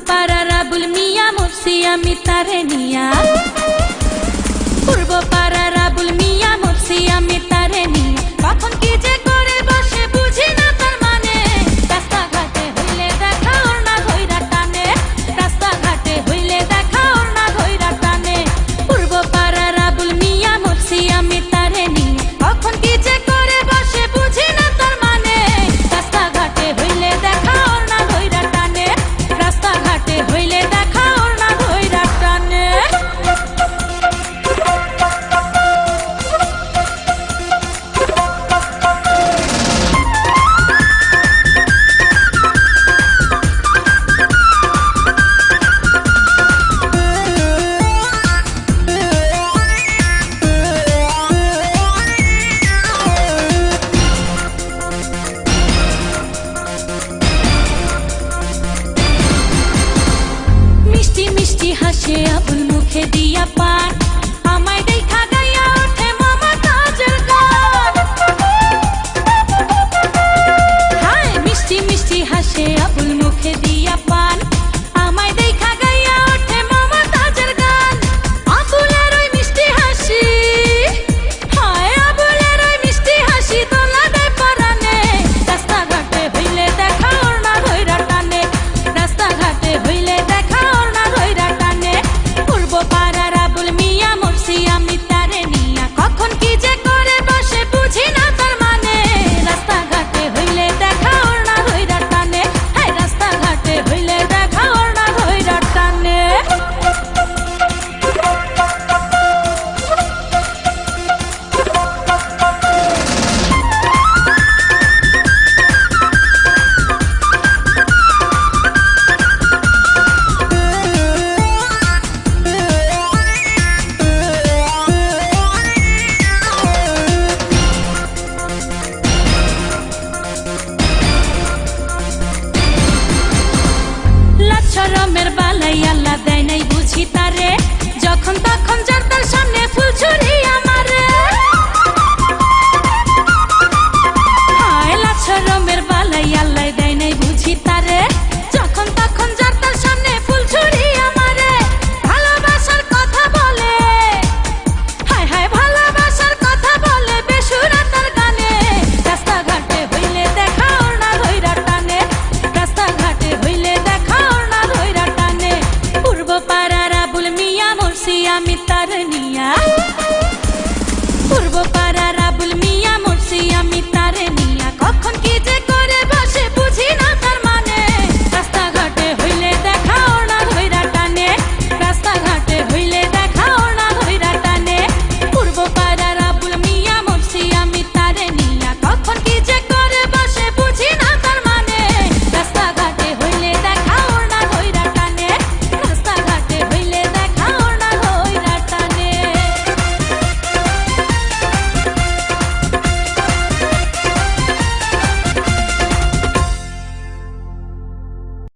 পাড়া রাবুল মিয়া মরছি আমি তারে নিয়া की हंसे अब मुखे दिया पाठ 컴백 컴작 মিয়া মরছি আমি তার নিয়া। পূর্ব